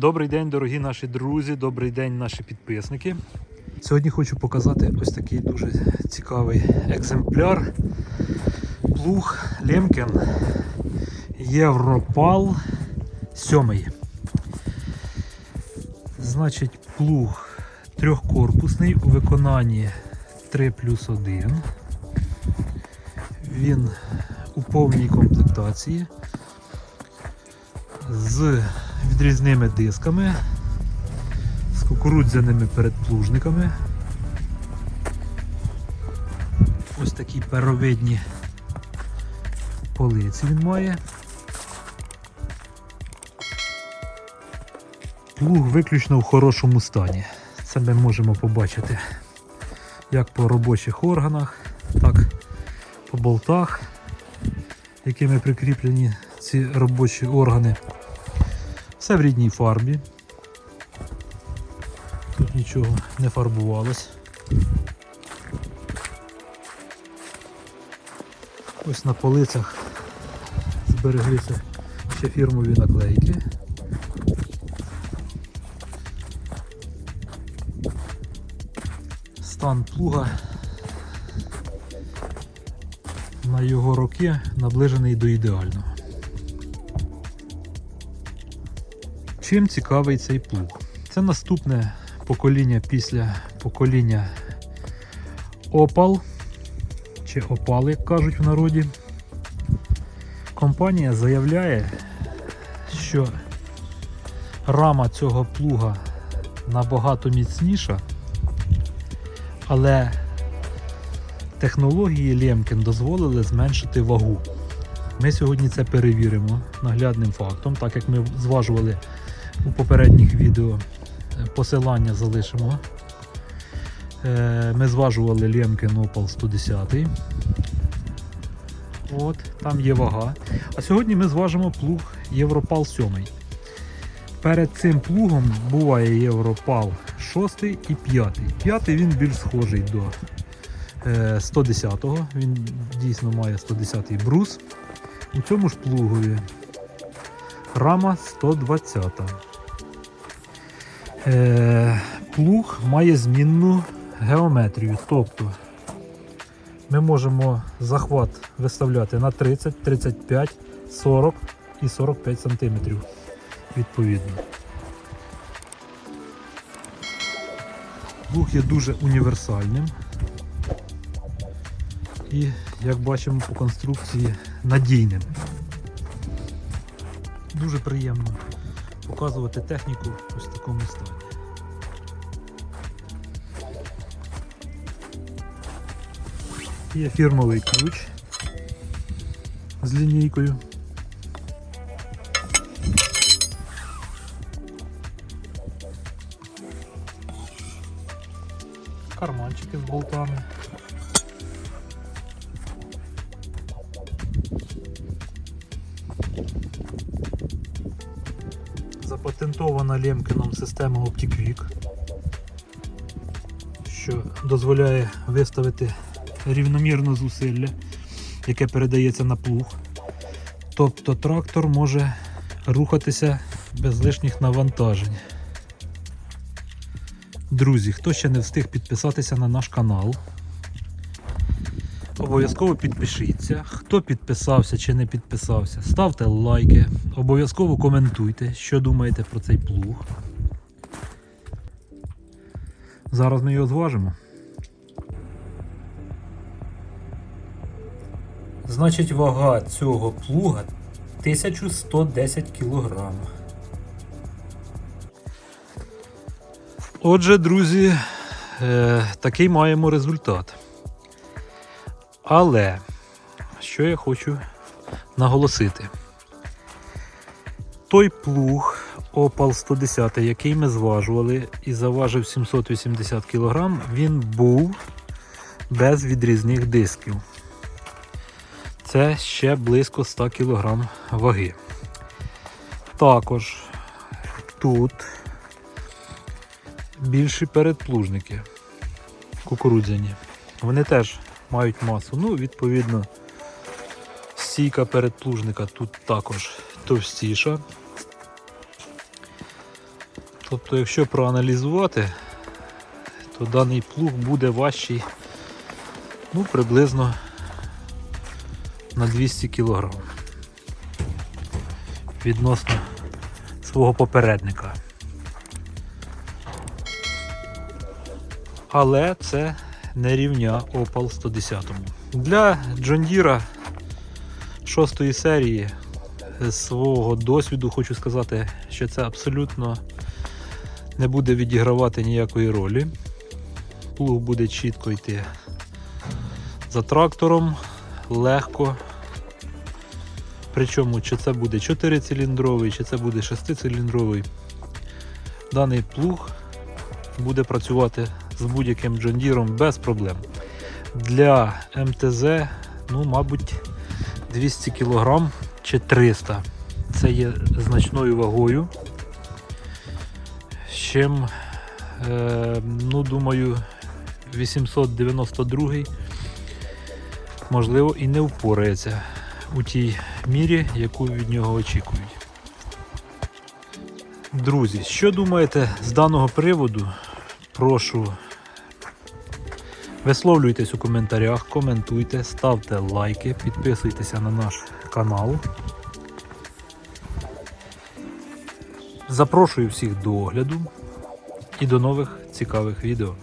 Добрий день, дорогі наші друзі, добрий день, наші підписники. Сьогодні хочу показати ось такий дуже цікавий екземпляр. Плуг Лемкен Європал 7. Значить, плуг трьохкорпусний у виконанні 3 плюс 1. Він у повній комплектації з відрізними дисками, з кукурудзяними передплужниками. Ось такі перовидні полиці він має. Плуг виключно в хорошому стані. Це ми можемо побачити як по робочих органах, так по болтах, якими прикріплені ці робочі органи. Все в рідній фарбі. Тут нічого не фарбувалось. Ось на полицях збереглися ще фірмові наклейки. Стан плуга на його роки наближений до ідеального. Чим цікавий цей плуг? Це наступне покоління після покоління Opal, чи Opal, як кажуть в народі. Компанія заявляє, що рама цього плуга набагато міцніша, але технології Лемкен дозволили зменшити вагу. Ми сьогодні це перевіримо наглядним фактом, так як ми зважували у попередніх відео. Е, Посилання залишимо. Е, Ми зважували Лемкен Opal 110. От, там є вага. А сьогодні ми зважимо плуг Європал 7. Перед цим плугом буває Європал 6 і 5. П'ятий він більш схожий до е, 110-го. Він дійсно має 110-й брус. У цьому ж плугові рама 120. Е, плуг має змінну геометрію. Тобто ми можемо захват виставляти на 30, 35, 40 і 45 см відповідно. Плуг є дуже універсальним і, як бачимо по конструкції, надійним. Дуже приємно показувати техніку ось такому стані. Є фірмовий ключ з лінійкою. Карманчики з болтами. Запатентована Лемкином система OptiQuick, що дозволяє виставити рівномірне зусилля, яке передається на плуг. Тобто трактор може рухатися без лишніх навантажень. Друзі, хто ще не встиг підписатися на наш канал, обов'язково підпишіться. Хто підписався чи не підписався, ставте лайки, обов'язково коментуйте, що думаєте про цей плуг. Зараз ми його зважимо. Значить, вага цього плуга 1110 кг. Отже, друзі, е, такий маємо результат. Але, що я хочу наголосити, той плуг Opal 110, який ми зважували і заважив 780 кг, він був без відрізних дисків. Це ще близько 100 кг ваги. Також тут більші передплужники кукурудзяні. Вони теж мають масу. Ну, відповідно, стійка передплужника тут також товстіша. Тобто, якщо проаналізувати, то даний плуг буде важчий ну, приблизно на 200 кг відносно свого попередника. Але це не рівня Opal 110. Для John Deere 6 серії з свого досвіду хочу сказати, що це абсолютно не буде відігравати ніякої ролі. Плуг буде чітко йти за трактором, легко. Причому, чи це буде 4-циліндровий, чи це буде 6-циліндровий. Даний плуг буде працювати з будь-яким джондіром без проблем. Для МТЗ, ну, мабуть, 200 кг чи 300. Це є значною вагою. З чим, е, ну, думаю, 892 можливо і не впорається у тій мірі, яку від нього очікують. Друзі, що думаєте з даного приводу? Прошу висловлюйтесь у коментарях, коментуйте, ставте лайки, підписуйтеся на наш канал. Запрошую всіх до огляду і до нових цікавих відео.